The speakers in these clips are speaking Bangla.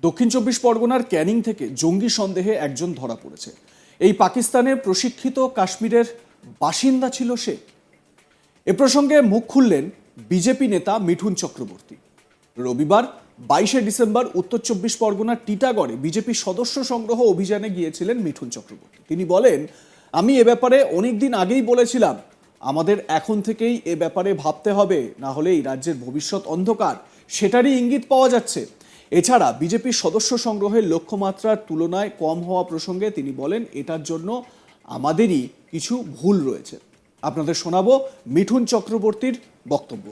দক্ষিণ চব্বিশ পরগনার ক্যানিং থেকে জঙ্গি সন্দেহে একজন ধরা পড়েছে। এই পাকিস্তানের প্রশিক্ষিত কাশ্মীরের বাসিন্দা ছিল সে। এ প্রসঙ্গে মুখ খুললেন বিজেপি নেতা মিঠুন চক্রবর্তী। রবিবার বাইশে ডিসেম্বর উত্তর চব্বিশ পরগনার টিটাগড়ে বিজেপি সদস্য সংগ্রহ অভিযানে গিয়েছিলেন মিঠুন চক্রবর্তী। তিনি বলেন, আমি এ ব্যাপারে অনেক দিন আগেই বলেছিলাম, আমাদের এখন থেকেই এ ব্যাপারে ভাবতে হবে, না হলে এই রাজ্যের ভবিষ্যৎ অন্ধকার। সেটারই ইঙ্গিত পাওয়া যাচ্ছে। এছাড়া বিজেপির সদস্য সংগ্রহের লক্ষ্যমাত্রার তুলনায় কম হওয়া প্রসঙ্গে তিনি বলেন, এটার জন্য আমাদেরই কিছু ভুল রয়েছে। আপনাদের শোনাবো মিঠুন চক্রবর্তীর বক্তব্য।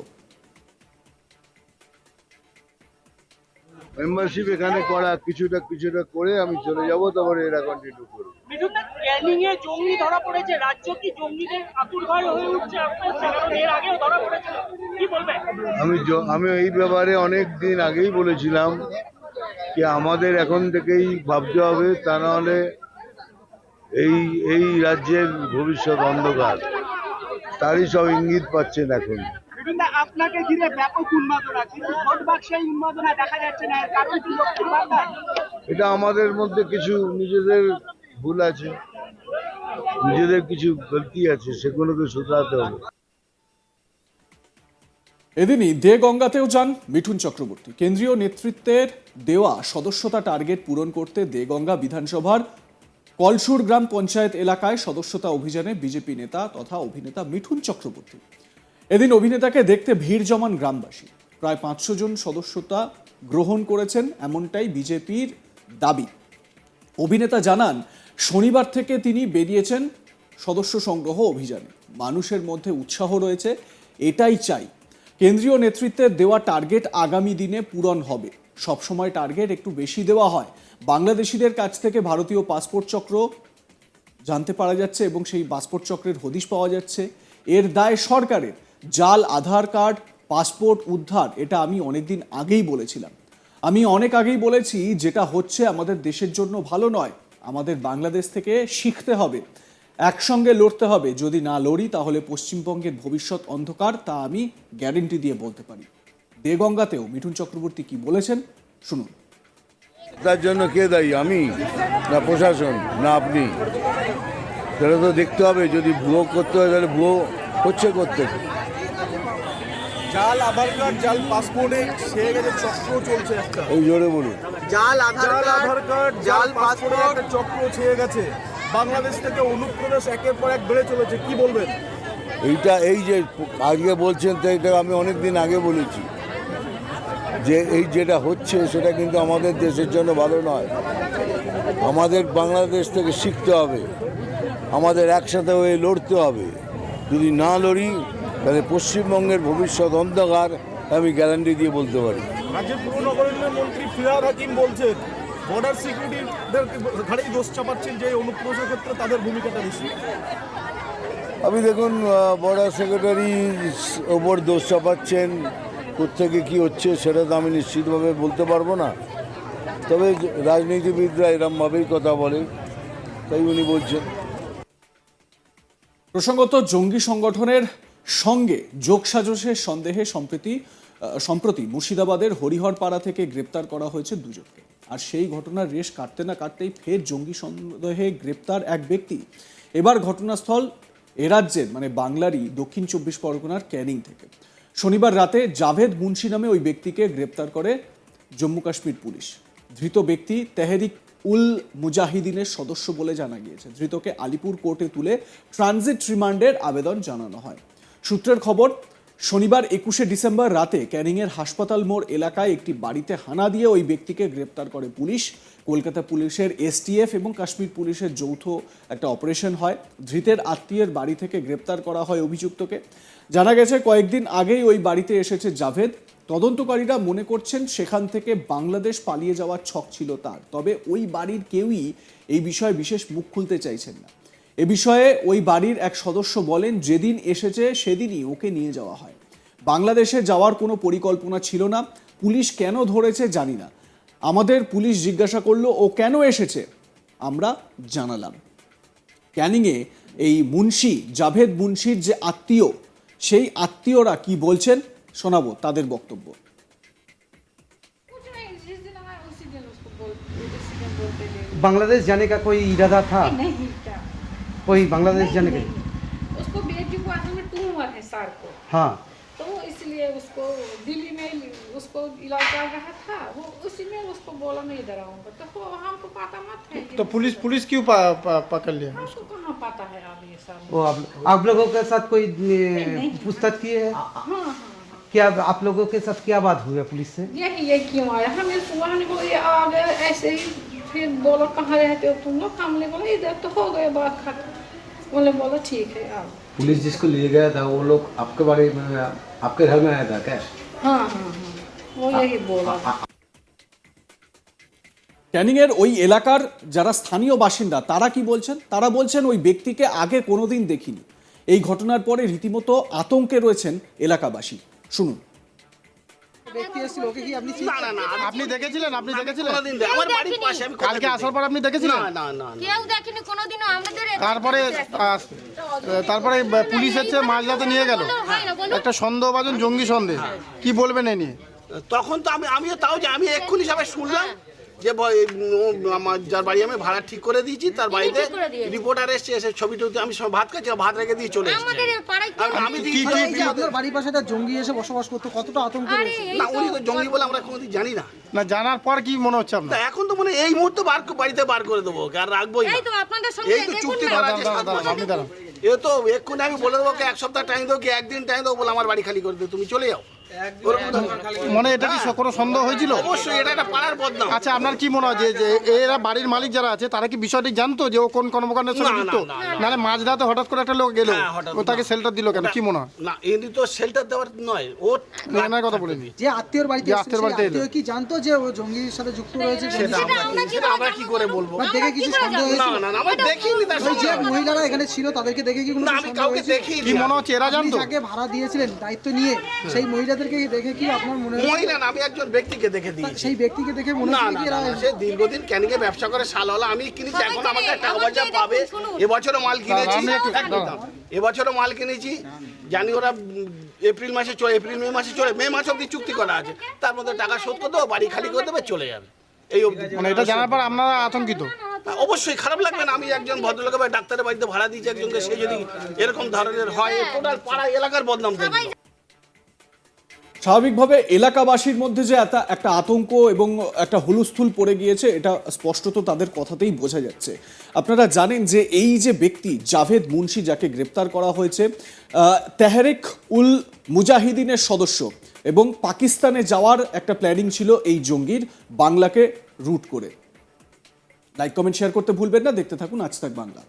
মেম্বারশিপ এখানে করা কিছুটা কিছুটা করে আমি চলে যাব তারপরে এরা কন্টিনিউ করব। ক্যানিং এ জঙ্গি ধরা পড়েছে রাজ্য কি জঙ্গিদের আতুর ঘর হয়ে উঠছে? এর আগেও ধরা কি বলবেন আমি আমি এই ব্যাপারে অনেক দিন আগেই বলেছিলাম যে আমাদের এখন থেকেই ভাবতে হবে তা নাহলে এই এই রাজ্যের ভবিষ্যৎ অন্ধকার। তারই সব ইঙ্গিত পাচ্ছেন এখন। আপনাকে ঘিরে ব্যাপক উন্মাদনা কিন্তু ভোট বাক্সে উন্মাদনা দেখা যাচ্ছে না এর কারণ কি লক্ষ্মীর এটা আমাদের মধ্যে কিছু নিজেদের ভুল আছে নিজেদের কিছু গলতি আছে সেগুলোকে শুধরাতে হবে। এদিনই দে গঙ্গাতেও যান মিঠুন চক্রবর্তী। কেন্দ্রীয় নেতৃত্বের দেওয়া সদস্যতা টার্গেট পূরণ করতে দে গঙ্গা বিধানসভার কলসুর গ্রাম পঞ্চায়েত এলাকায় সদস্যতা অভিযানে বিজেপি নেতা তথা অভিনেতা মিঠুন চক্রবর্তী। এদিন অভিনেতাকে দেখতে ভিড় জমান গ্রামবাসী। প্রায় পাঁচশো জন সদস্যতা গ্রহণ করেছেন এমনটাই বিজেপির দাবি। অভিনেতা জানান, শনিবার থেকে তিনি বেরিয়েছেন সদস্য সংগ্রহ অভিযানে। মানুষের মধ্যে উৎসাহ রয়েছে, এটাই চাই। কেন্দ্রীয় নেতৃত্বের দেওয়া টার্গেট আগামী দিনে পূরণ হবে। সবসময় টার্গেট একটু বেশি দেওয়া হয়। বাংলাদেশিদের কাছ থেকে ভারতীয় পাসপোর্ট চক্র জানতে পারা যাচ্ছে এবং সেই পাসপোর্ট চক্রের হদিশ পাওয়া যাচ্ছে। এর দায় সরকারের। জাল, আধার কার্ড, পাসপোর্ট উদ্ধার, এটা আমি অনেকদিন আগেই বলেছিলাম। আমি অনেক আগেই বলেছি যেটা হচ্ছে আমাদের দেশের জন্য ভালো নয়, আমাদের বাংলাদেশ থেকে শিখতে হবে, একসঙ্গে লড়তে হবে। যদি না লড়ি, তাহলে পশ্চিমবঙ্গের ভবিষ্যৎ অন্ধকার, তা আমি গ্যারেন্টি দিয়ে বলতে পারি। দেগঙ্গাতেও মিঠুন চক্রবর্তী কি বলেছেন, শুনুন। তার জন্য কে দায়ী, আমি? না প্রশাসন, না আপনি? সেটা তো দেখতে হবে, যদি ভুয়ো করতে হয়, তাহলে ভুয়ো হচ্ছে করতে জাল আধার কার্ড জাল পাসপোর্টে ছেয়ে গেছে চক্র চলছে একটা। এই জোরে বলুন। জাল আধার জাল আধার কার্ড জাল পাসপোর্টে একটা চক্র ছেয়ে গেছে। বাংলাদেশ থেকে অনুপ্রদেশ একের পর এক বেড়ে চলেছে কি বলবেন? এইটা এই যে আজকে বলছেন তো এটা আমি অনেক দিন আগে বলেছি। যে এই যেটা হচ্ছে সেটা কিন্তু আমাদের দেশের জন্য ভালো নয়। আমাদের বাংলাদেশ থেকে শিখতে হবে। আমাদের একসাথে হয়ে লড়তে হবে। যদি না লড়ি তাহলে পশ্চিমবঙ্গের ভবিষ্যৎ অন্ধকার আমি গ্যারান্টি দিয়ে বলতে পারি। রাজ্যের পুর নগরোন্নয়ন মন্ত্রী ফিরাদ হাকিম বলছেন বর্ডার সিকিউরিটিদের ঘাড়েই দোষ চাপাচ্ছেন যে অনুপ্রবেশের ক্ষেত্রে তাদের ভূমিকাটা বেশি। আমি দেখুন বর্ডার সেক্রেটারি ওপর দোষ চাপাচ্ছেন কোথেকে কি হচ্ছে সেটা তো আমি নিশ্চিতভাবে বলতে পারব না। তবে রাজনীতিবিদরা এরমভাবেই কথা বলে তাই উনি বলছেন। প্রসঙ্গত জঙ্গি সংগঠনের সঙ্গে যোগসাজশের সন্দেহে সম্প্রতি সম্প্রতি মুর্শিদাবাদের হরিহরপাড়া থেকে গ্রেপ্তার করা হয়েছে দুজনকে। আর সেই ঘটনার রেশ কাটতে না কাটতেই ফের জঙ্গি সন্দেহে গ্রেপ্তার এক ব্যক্তি। এবার ঘটনাস্থল এ রাজ্যের মানে বাংলারই দক্ষিণ চব্বিশ পরগনার ক্যানিং থেকে। শনিবার রাতে জাভেদ মুন্সি নামে ওই ব্যক্তিকে গ্রেপ্তার করে জম্মু কাশ্মীর পুলিশ। ধৃত ব্যক্তি তেহরিক উল মুজাহিদিনের সদস্য বলে জানা গিয়েছে। ধৃতকে আলিপুর কোর্টে তুলে ট্রানজিট রিমান্ডের আবেদন জানানো হয়। সূত্রের খবর, শনিবার একুশে ডিসেম্বর রাতে ক্যানিংয়ের হাসপাতাল মোড় এলাকায় একটি বাড়িতে হানা দিয়ে ওই ব্যক্তিকে গ্রেপ্তার করে পুলিশ। কলকাতা পুলিশের এসটিএফ এবং কাশ্মীর পুলিশের যৌথ একটা অপারেশন হয়। ধৃতের আত্মীয়ের বাড়ি থেকে গ্রেপ্তার করা হয় অভিযুক্তকে। জানা গেছে, কয়েকদিন আগেই ওই বাড়িতে এসেছে জাভেদ। তদন্তকারীরা মনে করছেন, সেখান থেকে বাংলাদেশ পালিয়ে যাওয়ার ছক ছিল তার। তবে ওই বাড়ির কেউই এই বিষয়ে বিশেষ মুখ খুলতে চাইছেন না। এ বিষয়ে ওই বাড়ির এক সদস্য বলেন যেদিন এসেছে সেদিনই ওকে নিয়ে যাওয়া হয় বাংলাদেশে যাওয়ার কোনো পরিকল্পনা ছিল না পুলিশ কেন ধরেছে জানি না আমাদের পুলিশ জিজ্ঞাসা করলো ও কেন এসেছে আমরা জানালাম ক্যানিংয়ে এই মুন্সি জাভেদ মুন্সির যে আত্মীয় সেই আত্মীয়রা কি বলছেন শোনাবো তাদের বক্তব্য कुछ नहीं जिस दिन आया उसी दिन उसको बोल उसी दिन बोलते ले बांग्लादेश जाने का कोई इरादा था नहीं कोई बांग्लादेश जाने का। उसको बेटी को असल में ट्यूमर है सर को। हाँ। तो इसलिए उसको दिल्ली में उसको इलाज चल रहा था वो उसी में उसको बोला मैं इधर आऊँगा। तो वो हमको पता मत है तो पुलिस पुलिस क्यों पा, पा, पकड़ लिया? हमको कहाँ पता है अब ये सब? वो आप आप लोगों के साथ कोई। पूछताछ किए है? हाँ हाँ हाँ। क्या आप लोगों के साथ क्या बात हुई है पुलिस से? यही ये क्यों आया? हमें सुबह ने बोला ये आ गए ऐसे ही फिर बोला कहाँ रहते हो तुम लोग हमने बोला इधर तो हो गए बात खत्म बोले बोला ठीक है आओ पुलिस जिसको लिए गया था वो लोग आपके बारे में आपके घर में आया था क्या हाँ हाँ हाँ वो यही बोला ক্যানিং এর ওই এলাকার যারা স্থানীয় বাসিন্দা তারা কি বলছেন তারা বলছেন ওই ব্যক্তিকে আগে কোনোদিন দেখিনি এই ঘটনার পরে রীতিমতো আতঙ্কে রয়েছেন এলাকাবাসী শুনুন আপনি দেখেছিলেন আপনি দেখেছিলেন? কোনোদিন দেখ- আমার বাড়ির পাশে আমি কালকে আসার পর আপনি দেখেছিলেন? না না না না। কেউ দেখেনি কোনোদিনও আমাদের এখানে তারপরে আহ, তারপরে পুলিশ হচ্ছে মাঝরাতে নিয়ে গেল। হয় না বলুন একটা সন্দেহভাজন জঙ্গি সন্দেহ। কি বলবেন এ নিয়ে? তখন তো আমি আমিও তাও যে আমি এক্ষুনি সবাই শুনলাম। যে আমার যার বাড়ি আমি ভাড়া ঠিক করে দিয়েছি তার বাড়িতে। রিপোর্টার এসছে এসে ছবি টবি আমি সব ভাত খাচ্ছি ভাত রেখে দিয়ে চলে এসেছি। আমি- আপনার বাড়ির পাশে একটা জঙ্গি এসে বসবাস করতো কতটা আতঙ্ক আরে না উনি তো জঙ্গি বলে আমরা কোনোদিন জানি না। না জানার পর কি মনে হচ্ছে তা আপনার এখন তো মানে এই মুহূর্তে বার বাড়িতে বার করে দেবো আর রাখবোই এই তো আপনাদের সঙ্গে এই চুক্তি করা আছে। এ তো এক্ষুনি আমি বলে দেবো এক সপ্তাহ টাইম দেবো কি একদিন টাইম দেবো বলে আমার বাড়ি খালি করে দেবো তুমি চলে যাও। মনে এটা কি কোনো সন্দেহ হয়েছিল? অবশ্যই এটা একটা পাড়ার বদনাম। আচ্ছা আপনার কি মনে হয় যে যে এরা বাড়ির মালিক যারা আছে তারা কি বিষয়টি জানতো যে ও কোন কর্মকাণ্ডের সঙ্গে না, না, যুক্ত না, নাহলে মাঝরাতে হঠাৎ করে একটা লোক গেল হ্যাঁ, ও তাকে শেল্টার দিল কেন? কি মনে হয়? না এমনি তো শেল্টার দেওয়ার নয় ও এনার কথা বলিনি। যে আত্মীয়র বাড়িতে আত্মীয়র বাড়িতে এলো। কি জানতো যে ও জঙ্গির সাথে যুক্ত রয়েছে? সেটা আমরা কি করে বলব? দেখে কিছু সন্দেহ না হয়েছিল না না আমরা দেখিনি তার যে মহিলারা এখানে ছিল তাদেরকে দেখে কি কোনো না আমি সন্দেহ কাউকে হয়েছিল? দেখিনি কি মনে হচ্ছে এরা জানতো? যাকে ভাড়া দিয়েছিলেন দায়িত্ব নিয়ে সেই মহিলাদেরকে দেখে কি আপনার মনে মহিলা না আমি একজন ব্যক্তিকে দেখে দিয়েছি। সেই ব্যক্তিকে দেখে মনে না না সে দীর্ঘদিন ক্যানিংয়ে ব্যবসা করে সাল হলো আমি কিনেছি এখন আমাকে টাকা পয়সা পাবে। এবছরও মাল কিনেছি। এবছরও মাল কিনেছি জানি ওরা এপ্রিল মাসে চলে এপ্রিল মে মাসে চলে মে মাস অব্দি চুক্তি করা আছে। তার মধ্যে টাকা শোধ করে দেবো বাড়ি খালি করে দেবে চলে যাবে। এই অবধি। মানে এটা জানার পর আপনারা আতঙ্কিত? অবশ্যই খারাপ লাগবে না আমি একজন ভদ্রলোকের বাড়ি ডাক্তারের বাড়িতে ভাড়া দিয়েছি একজনকে সে যদি এরকম ধরনের হয় টোটাল পাড়া এলাকার বদনাম দেখবে স্বাভাবিকভাবে এলাকাবাসীর মধ্যে যে একটা একটা আতঙ্ক এবং একটা হুলুস্থুল পড়ে গিয়েছে, এটা স্পষ্টত তাদের কথাতেই বোঝা যাচ্ছে। আপনারা জানেন যে এই যে ব্যক্তি, জাভেদ মুন্সি, যাকে গ্রেপ্তার করা হয়েছে তেহরিক উল মুজাহিদিনের সদস্য এবং পাকিস্তানে যাওয়ার একটা প্ল্যানিং ছিল এই জঙ্গির বাংলাকে রুট করে। লাইক, কমেন্ট, শেয়ার করতে ভুলবেন না। দেখতে থাকুন আজ তাক বাংলা।